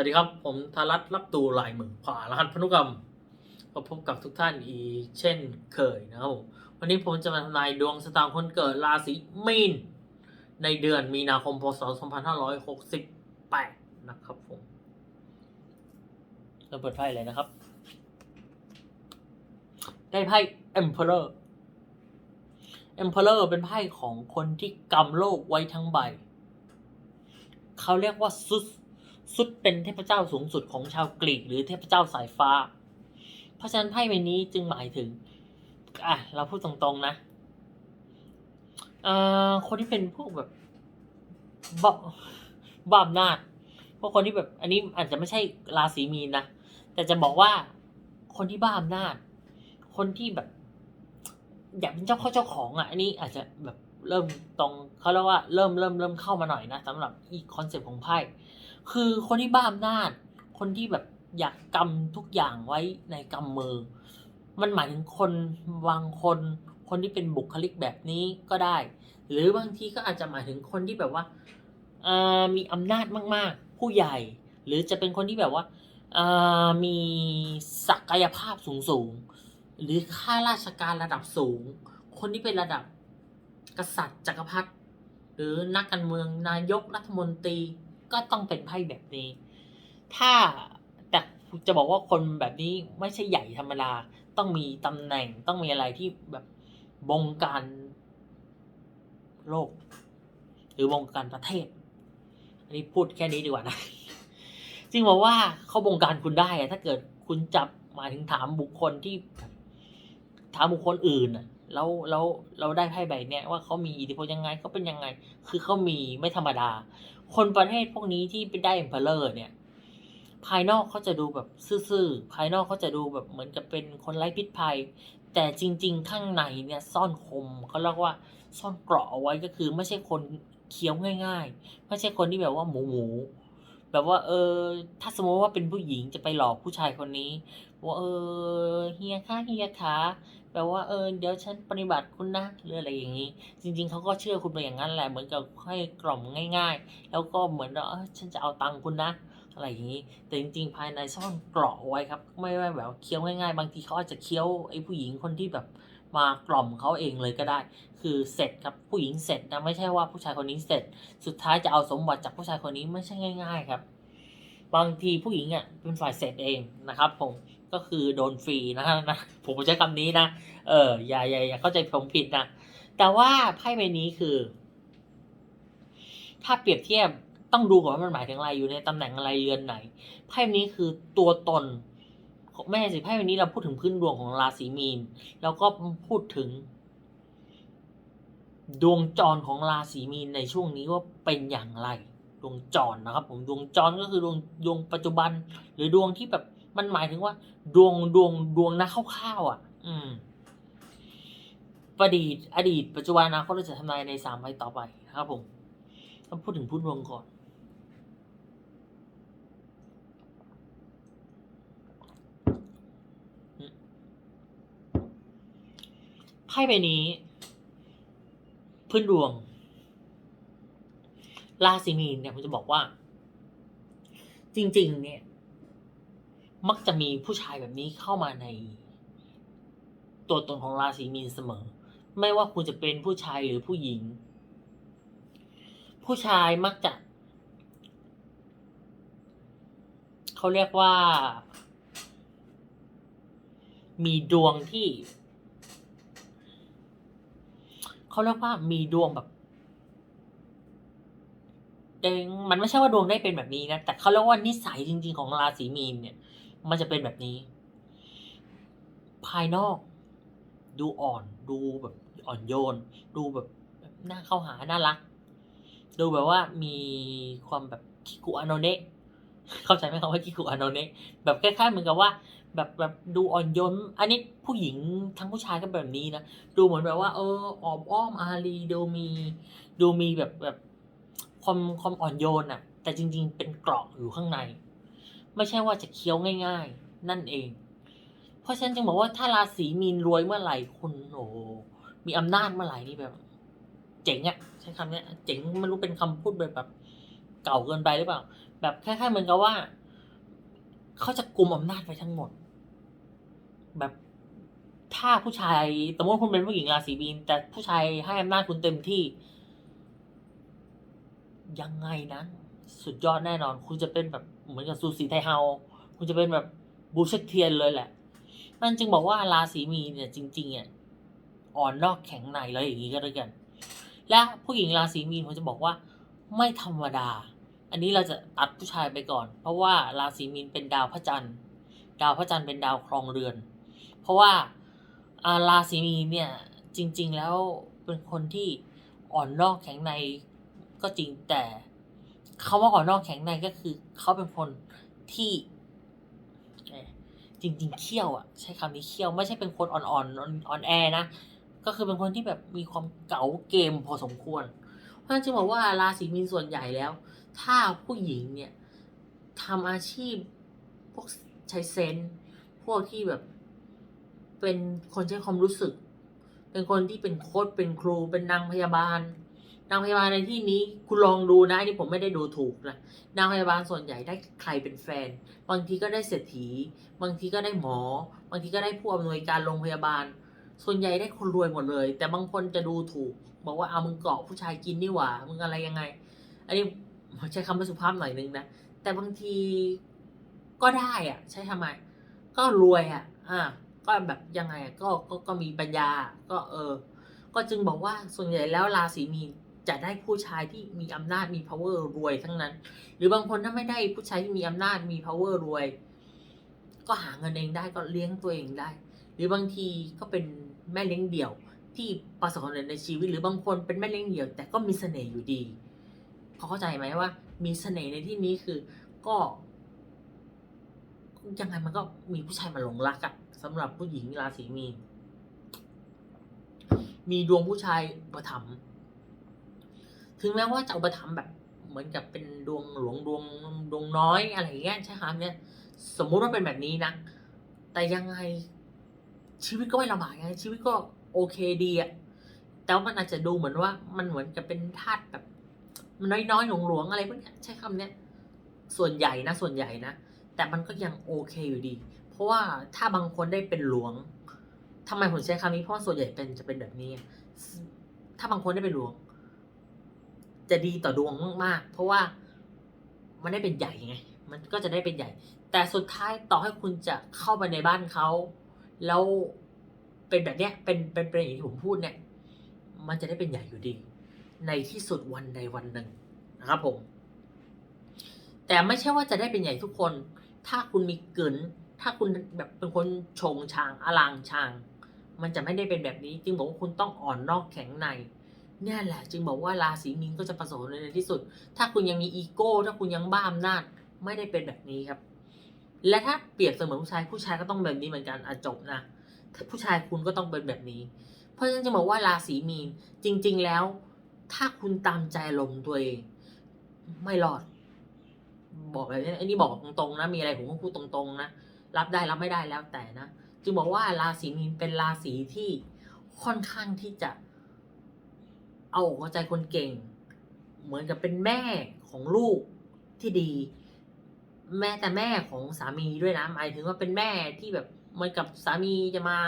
วัสดีครับ ผมธารัตรับตูลายมือขวารหัสพนุกรรมก็พบกับทุกท่านอีเช่นเคยนะครับผมวันนี้ผมจะมาทำนายดวงสตางค์คนเกิดราศีมีน ในเดือนมีนาคมพศ 2568 นะครับผมเราเปิดไพ่เลยนะครับ ได้ไพ่ Emperor Emperor เป็นไพ่ของคนที่กำโลกไว้ทั้งใบ เขาเรียกว่าซุส ซุดเป็นเทพเจ้าสูงสุดของชาวกรีกหรือเทพเจ้าสายฟ้า เพราะฉะนั้นไพ่ใบนี้จึงหมายถึง อะ เราพูดตรงๆนะเอ่อคนที่เป็นพวกแบบบ้าบ้าอำนาจพวกคนที่แบบ อันนี้อาจจะไม่ใช่ราศีมีนนะ แต่จะบอกว่าคนที่บ้าอำนาจ คนที่แบบ อยากเป็นเจ้าข้าเจ้าของอะ อันนี้อาจจะแบบเริ่มตรงเขาเรียกว่าเริ่มเริ่มเริ่มเข้ามาหน่อยนะสำหรับอีกคอนเซปต์ของไพ่ คือคนที่บ้าอำนาจ คนที่แบบอยากกำทุกอย่างไว้ในกำมือ มันหมายถึงคนบางคน คนที่เป็นบุคลิกแบบนี้ก็ได้ หรือบางทีก็อาจจะหมายถึงคนที่แบบว่ามีอำนาจมาก ๆ ผู้ใหญ่ หรือจะเป็นคนที่แบบว่ามีศักยภาพสูง ๆ หรือข้าราชการระดับสูง คนที่เป็นระดับกษัตริย์จักรพรรดิหรือนักการเมืองนายกรัฐมนตรี ก็ต้องเป็นไพ่แบบนี้ ถ้าแต่จะบอกว่าคนแบบนี้ไม่ใช่ใหญ่ธรรมดา ต้องมีตำแหน่งต้องมีอะไรที่แบบบงการโลก หรือบงการประเทศ อันนี้พูดแค่นี้ดีกว่านะจริงบอกว่าเขาบงการคุณได้ถ้าเกิดคุณจับหมายถึงถามบุคคลที่ ถามบุคคลอื่นแล้วแล้วเราได้ไพ่ใบเนี้ยว่าเขามีอิทธิพลยังไงเขาเป็นยังไง คือเขามีไม่ธรรมดา คนประเทศพวกนี้ที่ไปได้เอ็มเพลเลอร์เนี่ย ภายนอกเขาจะดูแบบซื่อๆ ภายนอกเขาจะดูแบบเหมือนกับเป็นคนไร้พิษภัย แต่จริง ๆ ข้างในเนี่ยซ่อนคมเขาเรียกว่าซ่อนเกราะเอาไว้ก็คือไม่ใช่คนเคี้ยวง่าย ๆ ไม่ใช่คนที่แบบว่าหมูหมูแบบว่าเออ ถ้าสมมติว่าเป็นผู้หญิงจะไปหลอกผู้ชายคนนี้ว่าเออเฮียคะเฮียคะ แบบว่าเออเดี๋ยวฉันปฏิบัติคุณนะหรืออะไรอย่างนี้ จริง ๆเขาก็เชื่อคุณไปอย่างนั้นแหละเหมือนกับให้กล่อมง่าย ๆ แล้วก็เหมือนว่าฉันจะเอาตังค์คุณนะอะไรอย่างนี้ แต่จริง ๆ ภายในซ่อนเกราะไว้ครับ ไม่ไม่แบบเคี้ยวง่ายๆ บางทีเขาอาจจะเคี้ยวไอ้ผู้หญิงคนที่แบบมากล่อมเขาเองเลยก็ได้ คือเสร็จครับผู้หญิงเสร็จนะไม่ใช่ว่าผู้ชายคนนี้เสร็จ สุดท้ายจะเอาสมบัติจากผู้ชายคนนี้ไม่ใช่ง่าย ๆ ครับ บางทีผู้หญิงอะเป็นฝ่ายเสร็จเองนะครับผม ก็คือโดนฟรีนะนะผมใช้คำนี้นะ เอออย่าอย่าอย่าเข้าใจผมผิดนะ แต่ว่าไพ่ใบนี้คือ ถ้าเปรียบเทียบต้องดูก่อนว่ามันหมายถึงอะไรอยู่ในตำแหน่งอะไรเรือนไหนไพ่นี้คือตัวตนไม่ใช่สิไพ่ใบนี้เราพูดถึงพื้นดวงของราศีมีน แล้วก็พูดถึง ดวงจรของราศีมีนในช่วงนี้ว่าเป็นอย่างไร ดวงจรนะครับ ผมดวงจรก็คือดวงดวงปัจจุบัน หรือดวงที่แบบ มันหมายถึงว่า ดวงดวงดวงนะคร่าวๆอะ อืมอดีต อดีต ปัจจุบันอนะเขาจะทำนายในสามใบต่อไปนะครับผมต้องพูดถึงพื้นดวงก่อน ไพ่ใบนี้ พื้นดวง ราศีมีนเนี่ยผมจะบอกว่า จริง ๆ เนี่ย มักจะมีผู้ชายแบบนี้เข้ามาใน ตัวตนของราศีมีนเสมอ ไม่ว่าคุณจะเป็นผู้ชายหรือผู้หญิง ผู้ชายมักจะ เขาเรียกว่า มีดวงที่ เขาเรียกว่ามีดวงแบบเองมันไม่ใช่ว่าดวงได้เป็นแบบนี้นะ แต่เขาเรียกว่านิสัยจริง ๆ ของราศีมีนเนี่ย มันจะเป็นแบบนี้ ภายนอกดูอ่อนดูแบบอ่อนโยน ดูแบบน่าเข้าหาน่ารัก ดูแบบว่ามีความแบบคิกุอาโนเนะเข้าใจไหมคำว่าคิกุอาโนเนะแบบคล้ายๆเหมือนกับว่า แบบแบบดูอ่อนโยน อันนี้ผู้หญิงทั้งผู้ชายก็แบบนี้นะดูเหมือนแบบว่า เออออมอ้อมอารีดูมีดูมีแบบแบบความความอ่อนโยนอะแต่จริง ๆ เป็นเกราะอยู่ข้างใน ไม่ใช่ว่าจะเคี้ยวง่าย ๆ นั่นเอง เพราะฉะนั้นจึงบอกว่าถ้าราศีมีนรวยเมื่อไหร่คุณโอ้มีอำนาจเมื่อไหร่นี่แบบ เจ๋งอะใช้คำเนี้ย เจ๋งไม่รู้เป็นคำพูดแบบแบบ เก่าเกินไปหรือเปล่า แบบคล้ายๆเหมือนกับว่า เขาจะกุมอำนาจไว้ทั้งหมด แบบถ้าผู้ชายสมมติคุณเป็นผู้หญิงราศีมีนแต่ผู้ชายให้อำนาจคุณเต็มที่ ยังไงนะ สุดยอดแน่นอน คุณจะเป็นแบบ เหมือนกับซูสีไทเฮาคุณจะเป็นแบบบูเชเทียนเลยแหละ มันจึงบอกว่าราศีมีเนี่ยจริงๆอะอ่อนนอกแข็งในแล้วอย่างนี้ก็แล้วกัน และผู้หญิงราศีมีนผมจะบอกว่าไม่ธรรมดา อันนี้เราจะตัดผู้ชายไปก่อน เพราะว่าราศีมีนเป็นดาวพระจันทร์ ดาวพระจันทร์เป็นดาวครองเรือน เพราะว่าอาราศีมีนเนี่ยจริง ๆ แล้วเป็นคนที่อ่อนนอกแข็งในก็จริงแต่ เขาว่าอ่อนนอกแข็งในก็คือ เขาเป็นคนที่จริง ๆเขี้ยวอะใช้คำนี้เขี้ยวไม่ใช่เป็นคนอ่อนๆอ่อนแอนะก็คือเป็นคนที่แบบมีความเก๋าเกมพอสมควร เพราะฉะนั้นจึงบอกว่าราศีมีนส่วนใหญ่แล้ว ถ้าผู้หญิงเนี่ยทำอาชีพพวกใช้เซนพวกที่แบบ เป็นคนใช้ความรู้สึก เป็นคนที่เป็นโค้ชเป็นครูเป็นนางพยาบาล นางพยาบาลในที่นี้คุณลองดูนะอันนี่ผมไม่ได้ดูถูกนะนางพยาบาลส่วนใหญ่ได้ใครเป็นแฟน บางทีก็ได้เศรษฐี บางทีก็ได้หมอ บางทีก็ได้ผู้อำนวยการโรงพยาบาล ส่วนใหญ่ได้คนรวยหมดเลย แต่บางคนจะดูถูก บอกว่าเอามึงเกาะผู้ชายกินนี่หว่ามึงอะไรยังไง อันนี้ใช้คำไม่สุภาพหน่อยนึงนะแต่บางทีก็ได้อะใช้ทำไม ก็รวยอะอ่าก็แบบยังไงอะก็ก็ก็มีปัญญา ก็เออ ก็จึงบอกว่าส่วนใหญ่แล้วราศีมีน จะได้ผู้ชายที่มีอำนาจมี power รวยทั้งนั้น หรือบางคนถ้าไม่ได้ผู้ชายที่มีอำนาจมี power รวย ก็หาเงินเองได้ก็เลี้ยงตัวเองได้ หรือบางทีก็เป็นแม่เลี้ยงเดี่ยวที่ประสบความสำเร็จในชีวิต หรือบางคนเป็นแม่เลี้ยงเดี่ยว แต่ก็มีเสน่ห์อยู่ดีพอเข้าใจไหมว่า มีเสน่ห์ในที่นี้คือก็ยังไงมันก็มีผู้ชายมาหลงรักอะสำหรับผู้หญิงราศีมีนมีดวงผู้ชายประถม ถึงแม้ว่าจะอุประถมภ์แบบเหมือนกับเป็นดวงหลวงดวงดวงน้อยอะไรอย่างเงี้ยใช่คำเนี้ยสมมุติว่าเป็นแบบนี้นะแต่ยังไงชีวิตก็ไม่ลำบากไงชีวิตก็โอเคดีอะแต่ว่ามันอาจจะดูเหมือนว่ามันเหมือนกับเป็นธาตุแบบมันน้อยๆหลวงอะไรพวกเนี้ยใช้คำเนี้ยส่วนใหญ่นะส่วนใหญ่นะ แต่มันก็ยังโอเคอยู่ดี เพราะว่าถ้าบางคนได้เป็นหลวงทำไมผมใช้คำนี้เพราะว่าส่วนใหญ่เป็นจะเป็นแบบนี้ ถ้าบางคนได้เป็นหลวง จะดีต่อดวงมากๆ เพราะว่ามันได้เป็นใหญ่ไง มันก็จะได้เป็นใหญ่ แต่สุดท้ายต่อให้คุณจะเข้าไปในบ้านเขา แล้วเป็นแบบเนี้ย เป็นเป็นเป็นอย่างที่ผมพูดเนี่ย มันจะได้เป็นใหญ่อยู่ดี ในที่สุดวันใดวันหนึ่งนะครับผม แต่ไม่ใช่ว่าจะได้เป็นใหญ่ทุกคน ถ้าคุณมีเกินถ้าคุณแบบเป็นคนชงชางอลางชาง มันจะไม่ได้เป็นแบบนี้ จึงบอกว่าคุณต้องอ่อนนอกแข็งใน เนี่ยแหละจึงบอกว่าราศีมีนก็จะประสบในที่สุด ถ้าคุณยังมีอีโก้ ถ้าคุณยังบ้าอำนาจไม่ได้เป็นแบบนี้ครับ และถ้าเปรียบเสมือนผู้ชายผู้ชายก็ต้องแบบนี้เหมือนกันอจบนะถ้าผู้ชายคุณก็ต้องเป็นแบบนี้ เพราะฉะนั้นจะบอกว่าราศีมีนจริง ๆแล้ว ถ้าคุณตามใจลมตัวเองไม่รอด บอกแบบนี้ไอ้นี่บอกตรงๆนะมีอะไรผมก็พูดตรงๆนะรับได้รับไม่ได้แล้วแต่นะ จึงบอกว่าราศีมีนเป็นราศีที่ค่อนข้างที่จะ เอาอกเอาใจคนเก่ง เหมือนกับเป็นแม่ของลูกที่ดี แม่แต่แม่ของสามีด้วยนะหมายถึงว่าเป็นแม่ที่แบบเหมือนกับสามีจะมา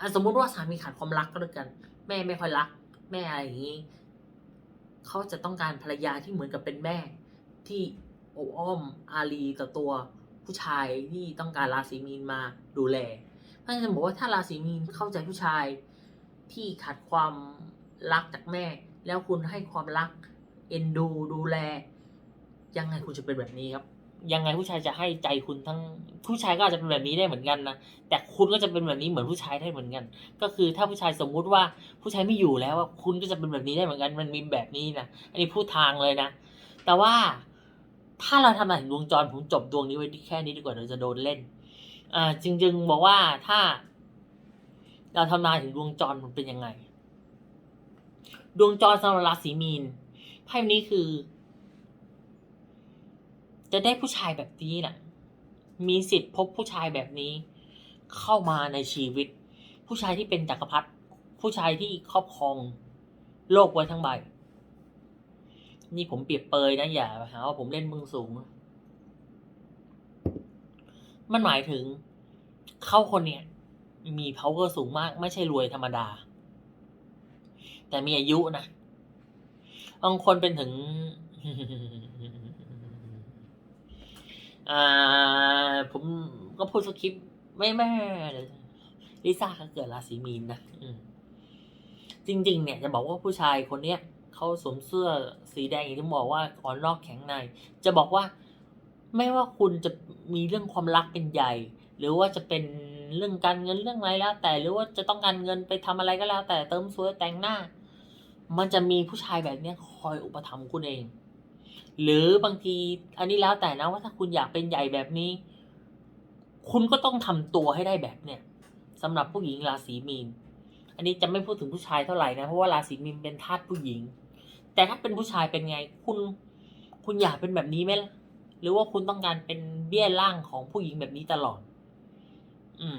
อะสมมุติว่าสามีขาดความรักก็แล้วกัน แม่ไม่ค่อยรัก แม่อะไรอย่างนี้เขาจะต้องการภรรยาที่เหมือนกับเป็นแม่ ที่โอบอ้อมอารีต่อตัวผู้ชายที่ต้องการราศีมีนมาดูแลเพราะฉะนั้นบอกว่าถ้าราศีมีนเข้าใจผู้ชายที่ขาดความ รักจากแม่ แล้วคุณให้ความรัก เอ็นดูดูแล ยังไงคุณจะเป็นแบบนี้ครับ ยังไงผู้ชายจะให้ใจคุณทั้งผู้ชายก็อาจจะเป็นแบบนี้ได้เหมือนกันนะแต่คุณก็จะเป็นแบบนี้เหมือนผู้ชายได้เหมือนกัน ก็คือถ้าผู้ชายสมมุติว่าผู้ชายไม่อยู่แล้วคุณก็จะเป็นแบบนี้ได้เหมือนกัน มันมีแบบนี้นะอันนี้พูดทางเลยนะ แต่ว่าถ้าเราทำงานถึงดวงจรผมจบดวงนี้ไว้แค่นี้ดีกว่าเดี๋ยวจะโดนเล่น อ่าจริงๆบอกว่าถ้า เราทำนายถึงดวงจรมันเป็นยังไง ดวงจรสำหรับราศีมีนไพ่นี้คือ จะได้ผู้ชายแบบนี้แหละมีสิทธิ์พบผู้ชายแบบนี้ เข้ามาในชีวิต ผู้ชายที่เป็นจักรพรรดิผู้ชายที่ครอบครองโลกไว้ทั้งใบ นี่ผมเปรียบเปยนะอย่าหาว่าผมเล่นมึงสูง มันหมายถึงเขาคนเนี้ยมี power สูงมาก ไม่ใช่รวยธรรมดา แต่มีอายุนะบางคนเป็นถึงอ่าผมก็พูดสคริปต์ไม่แม่ลิซ่าเขาเกิดราศีมีนนะจริง ๆ เนี่ยจะบอกว่าผู้ชายคนเนี้ยเขาสวมเสื้อสีแดงอย่างที่บอกว่าอ่อนนอกแข็งใน จะบอกว่าไม่ว่าคุณจะมีเรื่องความรักเป็นใหญ่ หรือว่าจะเป็นเรื่องการเงินเรื่องอะไรแล้ว แต่หรือว่าจะต้องการเงินไปทำอะไรก็แล้ว แต่เติมสวยแต่งหน้า มันจะมีผู้ชายแบบเนี้ยคอยอุปถัมภ์คุณเอง หรือบางทีอันนี้แล้วแต่นะว่าถ้าคุณอยากเป็นใหญ่แบบนี้ คุณก็ต้องทำตัวให้ได้แบบเนี้ยสำหรับผู้หญิงราศีมีน อันนี้จะไม่พูดถึงผู้ชายเท่าไหร่นะเพราะว่าราศีมีนเป็นธาตุผู้หญิง แต่ถ้าเป็นผู้ชายเป็นไง คุณคุณอยากเป็นแบบนี้ไหมล่ะหรือว่าคุณต้องการเป็นเบี้ยล่างของผู้หญิงแบบนี้ตลอด อืม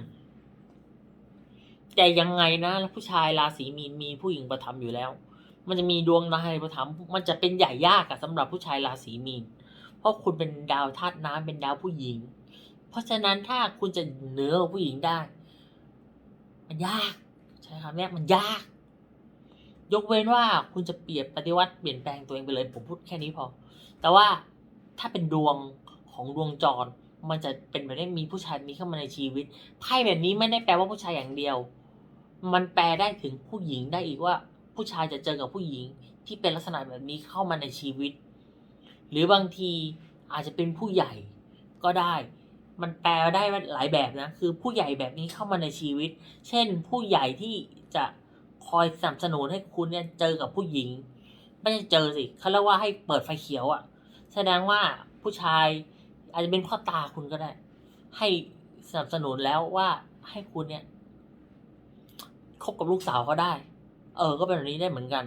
แต่ยังไงนะผู้ชายราศีมีนมีผู้หญิงประทับอยู่แล้ว มันจะมีดวงนายประทับมันจะเป็นใหญ่ยากอะสำหรับผู้ชายราศีมีน เพราะคุณเป็นดาวธาตุน้ำเป็นดาวผู้หญิง เพราะฉะนั้นถ้าคุณจะเหนือผู้หญิงได้ มันยากใช่ครับเนี่มันยาก ยกเว้นว่าคุณจะเปลี่ยนปฏิวัติเปลี่ยนแปลงตัวเองไปเลย ผมพูดแค่นี้พอ แต่ว่าถ้าเป็นดวงของดวงจร มันจะเป็นแบบนี้มีผู้ชายนี้เข้ามาในชีวิตไพ่แบบนี้ไม่ได้แปลว่าผู้ชายอย่างเดียว มันแปลได้ถึงผู้หญิงได้อีกว่า ผู้ชายจะเจอกับผู้หญิงที่เป็นลักษณะแบบนี้เข้ามาในชีวิต หรือบางทีอาจจะเป็นผู้ใหญ่ก็ได้ มันแปลได้หลายแบบนะ คือผู้ใหญ่แบบนี้เข้ามาในชีวิต เช่น ผู้ใหญ่ที่จะคอยสนับสนุนให้คุณเนี่ยเจอกับผู้หญิง ไม่ใช่เจอสิเขาเรียกว่าให้เปิดไฟเขียวอะ่ะ แสดงว่าผู้ชายอาจจะเป็นพ่อตาคุณก็ได้ ให้สนับสนุนแล้วว่าให้คุณเนี่ยคบกับลูกสาวเขาได้ เออ ก็เป็นแบบนี้ได้เหมือนกัน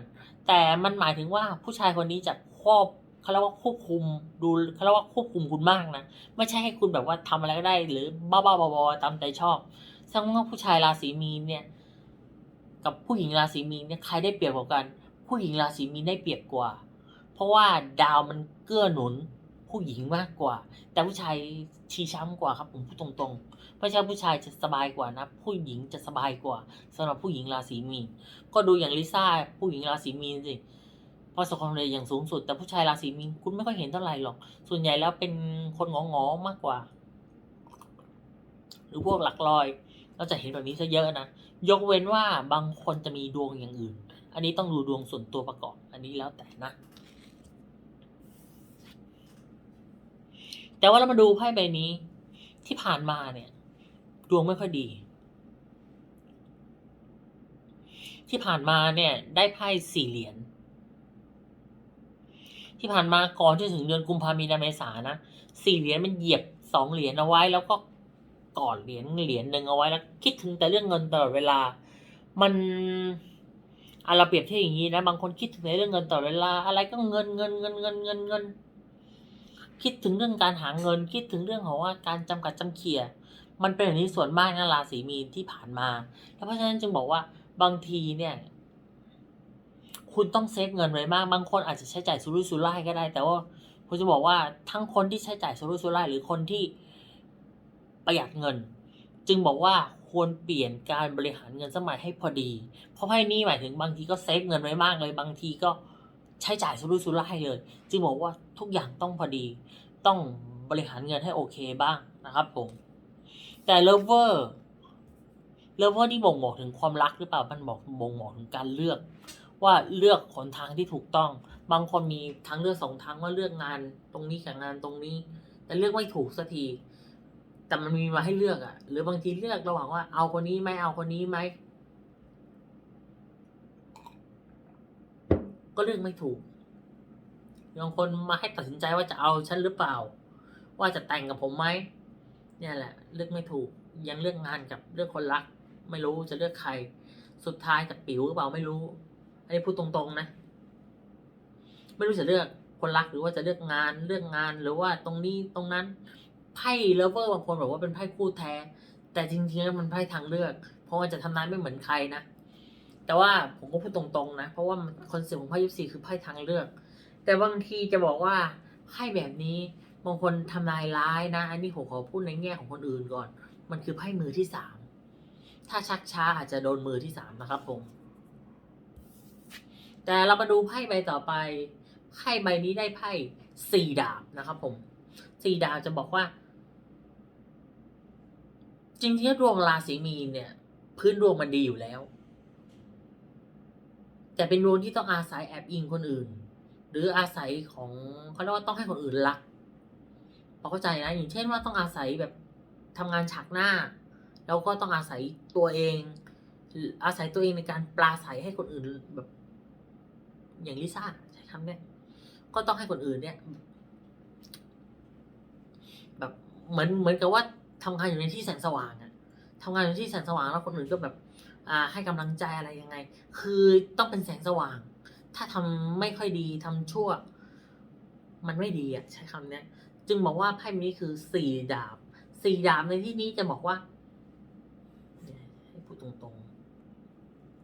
แต่มันหมายถึงว่าผู้ชายคนนี้จะควบเขาเรียกว่าควบคุมดูเขาเรียกว่าควบคุมคุณมากนะ ไม่ใช่ให้คุณแบบว่าทำอะไรก็ได้ หรือบ้าๆบอๆตามใจชอบแสดงว่าผู้ชายราศีมีนเนี่ย กับผู้หญิงราศีมีนเนี่ยใครได้เปรียบกว่ากัน ผู้หญิงราศีมีนได้เปรียบกว่า เพราะว่าดาวมันเกื้อหนุนผู้หญิงมากกว่า แต่ผู้ชายชี้ช้ำกว่าครับผมพูดตรงๆ พราะฉะนั้นผู้ชายจะสบายกว่านะ ผู้หญิงจะสบายกว่าสำหรับผู้หญิงราศีมีน ก็ดูอย่างลิซ่าผู้หญิงราศีมีนสิประสบความสำเร็จอย่างสูงสุด แต่ผู้ชายราศีมีนคุณไม่ค่อยเห็นเท่าไหร่หรอก ส่วนใหญ่แล้วเป็นคนงองๆมากกว่า หรือพวกหลักลอยเราจะเห็นแบบนี้ซะเยอะนะ ยกเว้นว่าบางคนจะมีดวงอย่างอื่น อันนี้ต้องดูดวงส่วนตัวประกอบ อันนี้แล้วแต่นะ แต่ว่าเรามาดูไพ่ใบนี้ที่ผ่านมาเนี่ย ดวงไม่ค่อยดี ที่ผ่านมาเนี่ย ได้ไพ่สี่เหรียญที่ผ่านมาก่อนที่ถึงเดือนกุมภามีนาเมษานะสี่เหรียญมันเหยียบสองเหรียญเอาไว้ แล้วก็กอดเหรียญเหรียญหนึ่งเอาไว้แล้ว คิดถึงแต่เรื่องเงินตลอดเวลา มันอะเราเปรียบเทียบอย่างนี้นะบางคนคิดถึงในเรื่องเงินตลอดเวลา อะไรก็เงินเงินเงินเงินเงินเงินคิดถึงเรื่องการหาเงิน คิดถึงเรื่องของว่าการจำกัดจำเขี่ย มันเป็นแบบนี้ส่วนมากนะราศีมีนที่ผ่านมา แล้วเพราะฉะนั้นจึงบอกว่าบางทีเนี่ย คุณต้องเซฟเงินไว้มาก บางคนอาจจะใช้จ่ายสุรุ่ยสุร่ายก็ได้ แต่ว่าผมจะบอกว่าทั้งคนที่ใช้จ่ายสุรุ่ยสุร่ายหรือคนที่ประหยัดเงิน จึงบอกว่าควรเปลี่ยนการบริหารเงินสมัยให้พอดี เพราะไพ่นี้หมายถึงบางทีก็เซฟเงินไว้มากเลย บางทีก็ใช้จ่ายสุรุ่ยสุร่ายเลย จึงบอกว่าทุกอย่างต้องพอดี ต้องบริหารเงินให้โอเคบ้างนะครับผม แต่เลเวอร์เลเวอร์ที่บ่งบอกถึงความรักหรือเปล่ามันบอกบ่งบอกถึงการเลือก ว่าเลือกหนทางที่ถูกต้อง บางคนมีทางเลือกสองทางว่าเลือกงาน ตรงนี้กับงานตรงนี้ แต่เลือกไม่ถูกสักที แต่มันมีมาให้เลือกอะหรือบางทีเลือกระหว่างว่าเอาคนนี้ไหมเอาคนนี้ไหมก็เลือกไม่ถูกบางคนมาให้ตัดสินใจว่าจะเอาฉันหรือเปล่า ว่าจะแต่งกับผมไหม เนี่ยแหละเลือกไม่ถูกยังเลือกงานกับเลือกคนรัก ไม่รู้จะเลือกใคร สุดท้ายจะปิ๋วหรือเปล่าไม่รู้ อันนี้พูดตรงๆนะ ไม่รู้จะเลือกคนรักหรือว่าจะเลือกงานเลือกงานหรือว่าตรงนี้ตรงนั้นไพ่เลเวอร์บางคนบอกว่าเป็นไพ่คู่แท้ แต่จริงๆแล้วมันไพ่ทางเลือก เพราะว่าจะทำนายไม่เหมือนใครนะแต่ว่าผมก็พูดตรงๆนะ เพราะว่าคอนเซ็ปต์ของไพ่ยิปซีคือไพ่ทางเลือก แต่บางทีจะบอกว่าไพ่แบบนี้ บางคนทำนายร้ายนะ อันนี้ผมขอพูดในแง่ของคนอื่นก่อน มันคือไพ่มือที่สาม ถ้าชักช้าอาจจะโดนมือที่สามนะครับผม แต่เรามาดูไพ่ใบต่อไป ไพ่ใบนี้ได้ไพ่สี่ดาบนะครับผม สี่ดาบจะบอกว่า จริงๆดวงราศีมีนเนี่ย พื้นดวงมันดีอยู่แล้ว แต่เป็นดวงที่ต้องอาศัยแอบอิงคนอื่น หรืออาศัยของเขาเรียกว่าต้องให้คนอื่นรัก เข้าใจนะ อย่างเช่นว่าต้องอาศัยแบบทำงานฉากหน้า แล้วก็ต้องอาศัยตัวเอง อาศัยตัวเองในการปลาใสให้คนอื่นแบบ อย่างลิซ่าใช้คำเนี้ยก็ต้องให้คนอื่นเนี่ย แบบเหมือนเหมือนกับว่าทำงานอยู่ในที่แสงสว่างอะทำงานอยู่ที่แสงสว่างแล้วคนอื่นก็แบบ อ่า ให้กำลังใจอะไรยังไง คือต้องเป็นแสงสว่าง ถ้าทำไม่ค่อยดีทำชั่ว มันไม่ดีอะใช้คำเนี้ย จึงบอกว่าไพ่นี้คือสี่ดาบสี่ดาบในที่นี้จะบอกว่าให้พูดตรง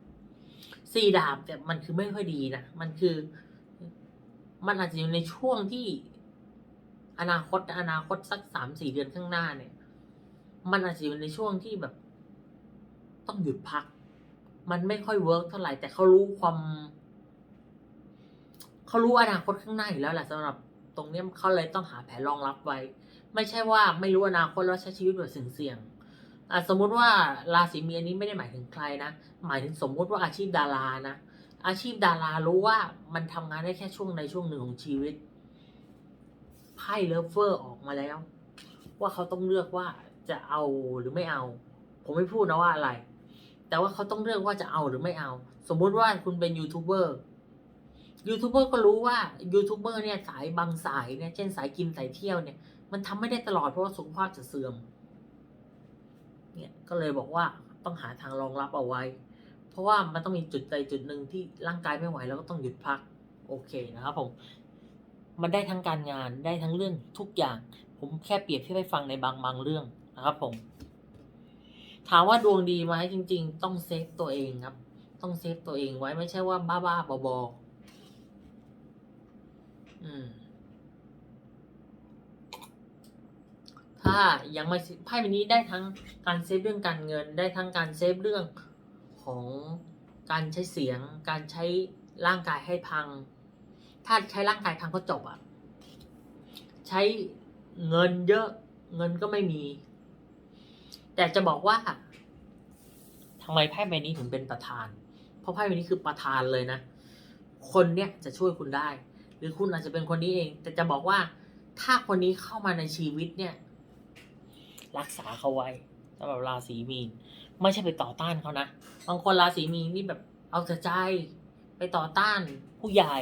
ๆสี่ดาบแต่มันคือไม่ค่อยดีนะมันคือ มันอาจจะอยู่ในช่วงที่อนาคตอนาคตสักสามสี่เดือนข้างหน้าเนี่ย มันอาจจะอยู่ในช่วงที่แบบ ต้องหยุดพัก มันไม่ค่อยเวิร์กเท่าไหร่แต่เขารู้ความเขารู้อนาคตข้างหน้าอยู่แล้วแหละสำหรับ ตรงนี้เขาเลยต้องหาแผนรองรับไว้ ไม่ใช่ว่าไม่รู้อนาคตแล้วใช้ชีวิตแบบเสี่ยงๆสมมุติว่าราศีมีนนี้ไม่ได้หมายถึงใครนะ หมายถึงสมมุติว่าอาชีพดารานะอาชีพดารารู้ว่ามันทำงานได้แค่ช่วงในช่วงหนึ่งของชีวิตไพ่เลฟเวอร์ออกมาแล้ว ว่าเขาต้องเลือกว่าจะเอาหรือไม่เอา ผมไม่พูดนะว่าอะไร แต่ว่าเขาต้องเลือกว่าจะเอาหรือไม่เอา สมมุติว่าคุณเป็นยูทูบเบอร์ ยูทูบเบอร์ก็รู้ว่ายูทูบเบอร์เนี่ยสายบางสายเนี่ยเช่นสายกินสายเที่ยวเนี่ย มันทำไม่ได้ตลอดเพราะว่าสุขภาพจะเสื่อมเนี่ยก็เลยบอกว่าต้องหาทางรองรับเอาไว้ เพราะว่ามันต้องมีจุดใดจุดหนึ่งที่ร่างกายไม่ไหวแล้วก็ต้องหยุดพักโอเคนะครับผมมันได้ทั้งการงานได้ทั้งเรื่องทุกอย่าง ผมแค่เปรียบเทียบให้ฟังในบางบางเรื่องนะครับผม ถามว่าดวงดีไหมจริง ๆ ต้องเซฟตัวเองครับ ต้องเซฟตัวเองไว้ไม่ใช่ว่าบ้าบ้าๆบอๆ ถ้ายังไม่ไพ่ใบนี้ได้ทั้งการเซฟเรื่องการเงิน ได้ทั้งการเซฟเรื่องของการใช้เสียง การใช้ร่างกายให้พัง ถ้าใช้ร่างกายพังก็จบอะใช้เงินเยอะเงินก็ไม่มี แต่จะบอกว่าทำไมไพ่ใบนี้ถึงเป็นประธาน เพราะไพ่ใบนี้คือประธานเลยนะ คนเนี้ยจะช่วยคุณได้ รือคุณอาจจะเป็นคนนี้เอง แต่จะบอกว่า ถ้าคนนี้เข้ามาในชีวิตเนี่ย รักษาเขาไว้สำหรับราศีมีน ไม่ใช่ไปต่อต้านเขานะ บางคนราศีมีนนี่แบบเอาแต่ใจไปต่อต้านผู้ใหญ่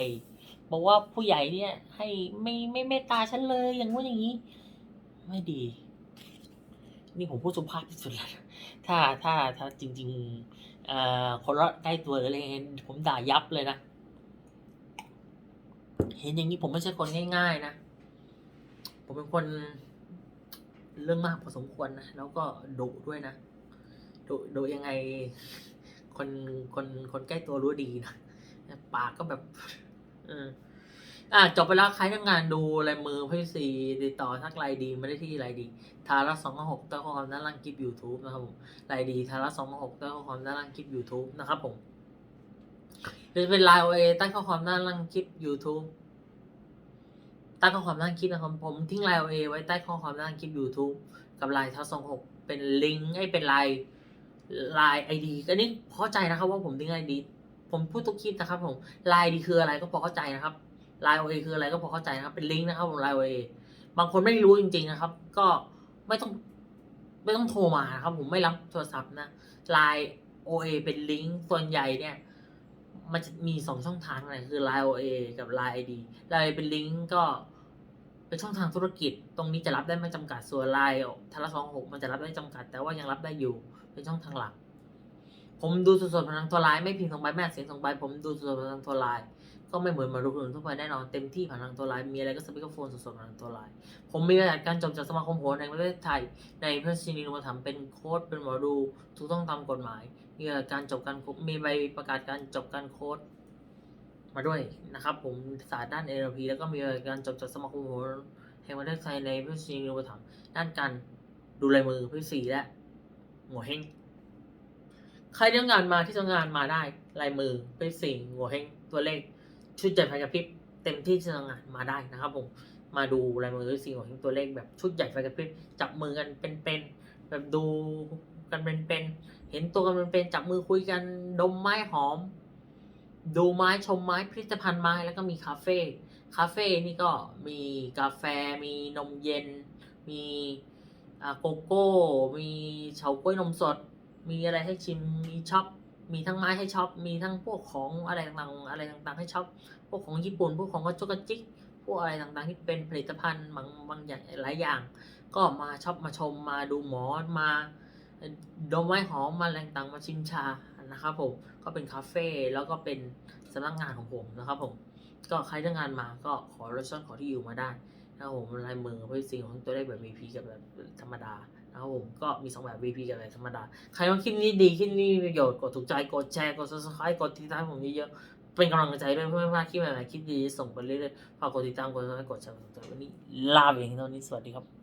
บอกว่าผู้ใหญ่เนี่ย ให้ไม่ไม่เมตตาฉันเลย อย่างงู้นอย่างนี้ ไม่ดี นี่ผมพูดสุภาพที่สุดแล้วถ้าถ้าถ้าจริงๆเอ่อคนละใกล้ตัวหรืออะไรเงี้ยผมด่ายับเลยนะ เห็นอย่างนี้ผมไม่ใช่คนง่าย ๆ นะ ผมเป็นคนเรื่องมากพอสมควรนะ แล้วก็ดุด้วยนะดุดุยังไง คนคนคนใกล้ตัวรู้ดีนะปากก็แบบเอออะจบไปแล้วใครทำงานดูลายมือพี่ซีติดต่อทักไลน์ดีไม่ได้ที่ไลน์ดี ทาระสองหกต้าข้อความด้านล่างคลิป YouTube นะครับผมไลน์ดีทาระสองหกต้าข้อความด้านล่างคลิป YouTube นะครับผม หรือเป็นไลน์โอเอใต้งข้อความด้านล่างคลิป YouTube ใต้ข้อความด้านคลิปนะครับผมทิ้งไลน์เอไว้ใต้ข้อความด้านคลิป YouTube กับไลน์ทัศงหกเป็นลิงก์ให้เป็นไลน์ไลน์ไอดีอันนี้พอใจนะครับว่าผมทิ้งไอดีผมพูดทุกคลิปนะครับผมไลน์ดีคืออะไรก็พอเข้าใจนะครับไลน์โอเอคืออะไรก็พอเข้าใจนะครับเป็นลิงก์นะครับผมไลน์โอเอบางคนไม่รู้จริง ๆนะครับ ก็ไม่ต้องไม่ต้องโทรมาครับผมไม่รับโทรศัพท์นะไลน์โอเอเป็นลิงก์ส่วนใหญ่เนี่ย มันจะมีสองช่องทางอะไรคือ Line OA กับ Line ID Line เป็นลิงก์ก็เป็นช่องทางธุรกิจ ตรงนี้จะรับได้ไม่จำกัดส่วน Line ทาระสองหกมันจะรับได้จำกัด แต่ว่ายังรับได้อยู่เป็นช่องทางหลัก ผมดูสดๆผ่านทางตัวไลน์ไม่พิมพ์ส่งใบแม่เสียงส่งใบผมดูสดๆผ่านทางตัวไลน์ก็ไม่เหมือนมาดูคนอื่นทั่วไปแน่นอนเต็มที่ผ่านทางตัวไลน์มีอะไรก็สปีกเกอร์โฟนสดๆผ่านทางตัวไลน์ผมมีประกาศการจบจากสมาคมโหราแห่งประเทศไทย ในเพื่อนซีนีนุธรรมเป็นโค้ดเป็นหมอดูถูกต้องตามกฎหมาย มีกาศการจบการมีใบประกาศการจบการโค้ดมาด้วยนะครับ ผมศาสตร์ด้าน NLP แล้วก็มีการจบจากสมาคมหราแห่งประเทศไทยในพระศรีนุปถัมด้านการดูลายมือพระศรีและหัวเฮงใครต้องงานมาที่ต้องงานมาได้ลายมือพระศรีหัวเฮงตัวเลขชุดใหญ่ไฟกระพริบเต็มที่ที่ต้องงานมาได้นะครับผมมาดูลายมือพระศรีหัวเฮงตัวเลขแบบชุดใหญ่ไฟกระพริบจับมือกันเป็นๆแบบดูกันเป็นๆ เห็นตัวกันเป็นๆจับมือคุยกันดมไม้หอม ดูไม้ชมไม้พิพิธภัณฑ์ไม้แล้วก็มีคาเฟ่คาเฟ่นี่ก็มีกาแฟมีนมเย็น มีโกโก้ มีเฉาก๊วยนมสด มีอะไรให้ชิมมีช็อปมีทั้งไม้ให้ช็อปมีทั้งพวกของอะไรต่างๆอะไรต่างๆ ให้ช็อปพวกของญี่ปุ่น พวกของกระจกกระจิกพวกอะไรต่างๆ ที่เป็นผลิตภัณฑ์บางบางอย่างหลายอย่าง ก็มาช็อปมาชมมาดูหมอมา ดมไม้หอมมาอะไรต่างมาชิมชานะครับผมก็เป็นคาเฟ่แล้วก็เป็นสำนักงานของผมนะครับผมก็ใครจ้างานมาก็ขอรถช่อนขอที่อยู่มาได้นะครับผมลายมือเพื่อสิ่งของตัวเลขแบบ VP กับแบบธรรมดานะครับผมก็มีสองแบบ VP กับแบบธรรมดา ใครว่าคลิปนี้ดีคลิปนี้มีประโยชน์กดถูกใจกดแชร์กด subscribe กดติดตามผมเยอะๆเป็นกำลังใจด้วยเพื่อไม่พลาดคลิปใหม่ๆคลิปดีส่งไปเรื่อยๆฝากกดติดตามกด subscribe กดแชร์กดติดตามวันนี้ลาไปเพียงเท่านี้สวัสดีครับสวัสดีครับ